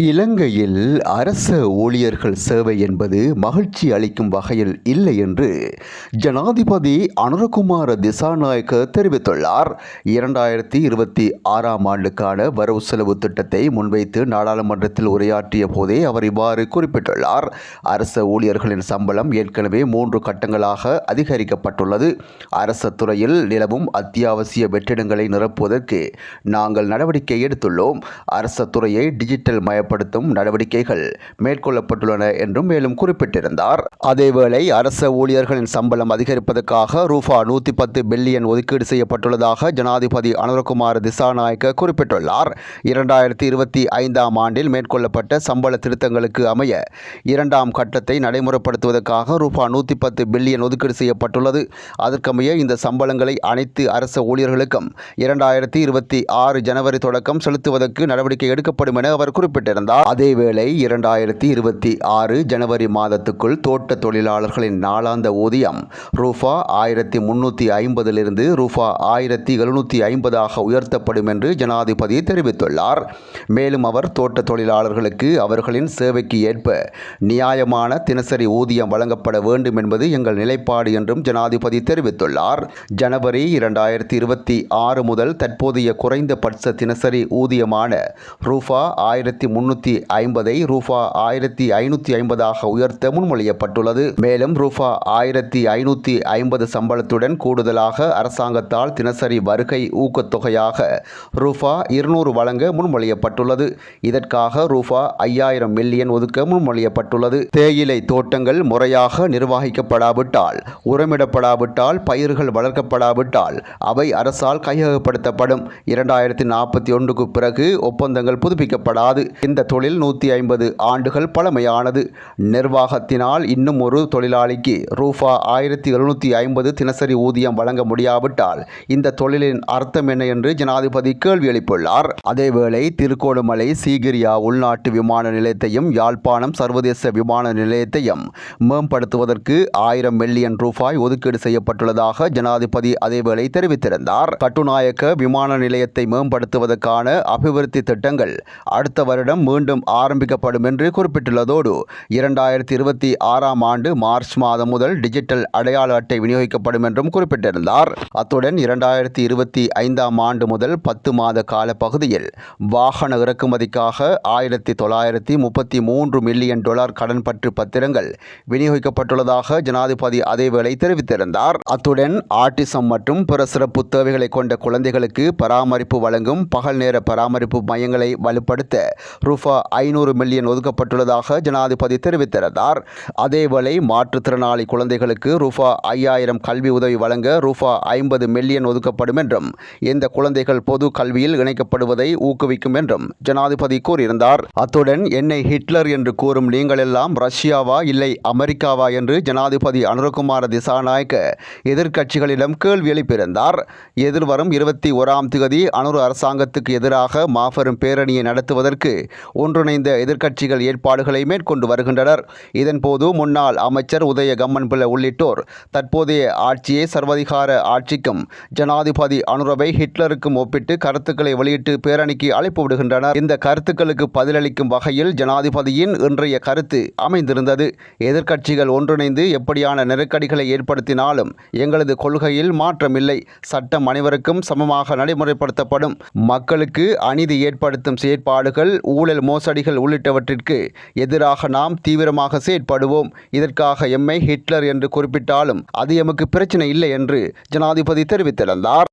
இலங்கையில் அரச ஊழியர்கள் சேவை என்பது மகிழ்ச்சி அளிக்கும் வகையில் இல்லை என்று ஜனாதிபதி அனுரகுமார திசாநாயக்க தெரிவித்துள்ளார். இரண்டாயிரத்தி இருபத்தி ஆறாம் ஆண்டுக்கான வரவு செலவு திட்டத்தை முன்வைத்து நாடாளுமன்றத்தில் உரையாற்றிய போதே அவர் இவ்வாறு குறிப்பிட்டுள்ளார். அரச ஊழியர்களின் சம்பளம் ஏற்கனவே மூன்று கட்டங்களாக அதிகரிக்கப்பட்டுள்ளது. அரச துறையில் நிலவும் அத்தியாவசிய வெற்றிடங்களை நிரப்புவதற்கு நாங்கள் நடவடிக்கை எடுத்துள்ளோம். அரச துறையை டிஜிட்டல் மயப்படுத்தும் நடவடிக்கைகள் மேற்கொள்ளப்பட்டுள்ளன என்றும் மேலும் குறிப்பிட்டிருந்தார். அதேவேளை அரச ஊழியர்களின் சம்பளம் அதிகரிப்பதற்காக ரூபா நூற்றி பத்து பில்லியன் ஒதுக்கீடு செய்யப்பட்டுள்ளதாக ஜனாதிபதி அனுரகுமார் திசாநாயக்க குறிப்பிட்டுள்ளார். இரண்டாயிரத்தி இருபத்தி ஐந்தாம் ஆண்டில் மேற்கொள்ளப்பட்ட சம்பள திருத்தங்களுக்கு அமைய இரண்டாம் கட்டத்தை நடைமுறைப்படுத்துவதற்காக ரூபா நூற்றி பத்து பில்லியன் ஒதுக்கீடு செய்யப்பட்டுள்ளது. அதற்கமைய இந்த சம்பளங்களை அனைத்து அரச ஊழியர்களுக்கும் இரண்டாயிரத்தி இருபத்தி ஆறு ஜனவரி தொடக்கம் செலுத்துவதற்கு நடவடிக்கை எடுக்கப்படும் என அவர் குறிப்பிட்டிருந்தார் அதேவேளை இரண்டாயிரத்தி இருபத்தி ஆறு ஜனவரி மாதத்துக்குள் தோட்ட தொழிலாளர்களின் நாளாந்த ஊதியம் ரூபா ஆயிரத்தி முன்னூற்றி ஐம்பதிலிருந்து ரூபா ஆயிரத்தி எழுநூற்றி ஐம்பதாக உயர்த்தப்படும் என்று ஜனாதிபதி தெரிவித்துள்ளார். மேலும் அவர் தோட்ட தொழிலாளர்களுக்கு அவர்களின் சேவைக்கு ஏற்ப நியாயமான தினசரி ஊதியம் வழங்கப்பட வேண்டும் என்பது எங்கள் நிலைப்பாடு என்றும் ஜனாதிபதி தெரிவித்துள்ளார். ஜனவரி இரண்டாயிரத்தி இருபத்தி ஆறு முதல் தற்போதைய குறைந்தபட்ச தினசரி ஊதியமான ரூபா ஆயிரத்தி முன்னூற்றி ஐம்பதை ரூபா ஆயிரத்தி ஐநூற்றி ஐம்பதாக உயர்த்த முன்மொழியப்பட்டுள்ளது. மேலும் ரூபா ஆயிரத்தி ஐநூற்றி ஐம்பது சம்பளத்துடன் கூடுதலாக அரசாங்கத்தால் தினசரி வருகை ஊக்கத்தொகையாக ரூபா இருநூறு வழங்க முன்மொழியப்பட்டுள்ளது. இதற்காக ரூபா ஐயாயிரம் மில்லியன் ஒதுக்க முன்மொழியப்பட்டுள்ளது. தேயிலை தோட்டங்கள் முறையாக நிர்வகிக்கப்படாவிட்டால் உரமிடப்படாவிட்டால் பயிர்கள் வளர்க்கப்படாவிட்டால் அவை அரசால் கையகப்படுத்தப்படும். இரண்டாயிரத்தி நாற்பத்தி ஒன்றுக்கு பிறகு ஒப்பந்தங்கள் புதுப்பிக்கப்படாது. இந்த தொழில் நூற்றி ஐம்பது ஆண்டுகள் பழமையானது. நிர்வாகத்தினால் இன்னும் ஒரு தொழிலாளிக்கு ரூபா ஆயிரத்தி எழுநூற்றி ஐம்பது தினசரி ஊதியம் வழங்க முடியாவிட்டால் இந்த தொழிலின் அர்த்தம் என்ன என்று ஜனாதிபதி கேள்வி எழுப்பியுள்ளார். அதேவேளை திருக்கோணமலை சீகிரியா உள்நாட்டு விமான நிலையத்தையும் யாழ்ப்பாணம் சர்வதேச விமான நிலையத்தையும் மேம்படுத்துவதற்கு ஆயிரம் மில்லியன் ரூபாய் ஒதுக்கீடு செய்யப்பட்டுள்ளதாக ஜனாதிபதி அதேவேளை தெரிவித்திருந்தார். கட்டுநாயக்க விமான நிலையத்தை மேம்படுத்துவதற்கான அபிவிருத்தி திட்டங்கள் அடுத்த வருடம் மீண்டும் ஆரம்பிக்கப்படும் என்று குறிப்பிட்டுள்ளதோடு இரண்டாயிரத்தி இருபத்தி ஆறாம் ஆண்டு மார்ச் மாதம் முதல் டிஜிட்டல் அடையாள அட்டை விநியோகிக்கப்படும் என்றும் குறிப்பிட்டிருந்தார். அத்துடன் இரண்டாயிரத்தி இருபத்தி ஐந்தாம் ஆண்டு முதல் பத்து மாத கால பகுதியில் வாகன இறக்குமதிக்காக ஆயிரத்தி தொள்ளாயிரத்தி முப்பத்தி மூன்று மில்லியன் டாலர் கடன்பற்று பத்திரங்கள் விநியோகிக்கப்பட்டுள்ளதாக ஜனாதிபதி அதேவேளை தெரிவித்திருந்தார். அத்துடன் ஆட்டிசம் மற்றும் பிற சிறப்பு தேவைகளை கொண்ட குழந்தைகளுக்கு பராமரிப்பு வழங்கும் பகல் நேர பராமரிப்பு மையங்களை வலுப்படுத்த ரூபா ஐநூறு மில்லியன் ஒதுக்கப்பட்டுள்ளதாக ஜனாதிபதி தெரிவித்திருந்தார். அதேவேளை மாற்றுத்திறனாளி குழந்தைகளுக்கு ரூபா ஐயாயிரம் கல்வி உதவி வழங்க ரூபா ஐம்பது மில்லியன் ஒதுக்கப்படும் என்றும் இந்த குழந்தைகள் பொது கல்வியில் இணைக்கப்படுவதை ஊக்குவிக்கும் என்றும் ஜனாதிபதி கூறியிருந்தார். அத்துடன் என்னை ஹிட்லர் என்று கூறும் நீங்கள் எல்லாம் ரஷ்யாவா இல்லை அமெரிக்காவா? என்று ஜனாதிபதி அனுரகுமார திசாநாயக்க எதிர்க்கட்சிகளிடம் கேள்வி எழுப்பியிருந்தார். எதிர்வரும் இருபத்தி ஓராம் தேதி அனுர் அரசாங்கத்துக்கு எதிராக மாபெரும் பேரணியை நடத்துவதற்கு ஒன்றிணைந்த எதிர்க்கட்சிகள் ஏற்பாடுகளை மேற்கொண்டு வருகின்றனர். இதன்போது முன்னாள் அமைச்சர் உதய கம்மன் பிள்ளை உள்ளிட்டோர் தற்போதைய ஆட்சியை சர்வதிகார ஆட்சிக்கும் ஜனாதிபதி அனுரவை ஹிட்லருக்கும் ஒப்பிட்டு கருத்துக்களை வெளியிட்டு பேரணிக்கு அழைப்பு விடுகின்றனர். இந்த கருத்துக்களுக்கு பதிலளிக்கும் வகையில் ஜனாதிபதியின் இன்றைய கருத்து அமைந்திருந்தது. எதிர்க்கட்சிகள் ஒன்றிணைந்து எப்படியான நெருக்கடிகளை ஏற்படுத்தினாலும் எங்களது கொள்கையில் மாற்றமில்லை. சட்டம் அனைவருக்கும் சமமாக நடைமுறைப்படுத்தப்படும். மக்களுக்கு அநீதி ஏற்படுத்தும் செயற்பாடுகள் ஊழல் மோசடிகள் உள்ளிட்டவற்றிற்கு எதிராக நாம் தீவிரமாக செயற்படுவோம். இதற்காக எம்மை ஹிட்லர் என்று குறிப்பிட்டாலும் அது எமக்கு பிரச்சனை இல்லை என்று ஜனாதிபதி தெரிவித்திருந்தார்.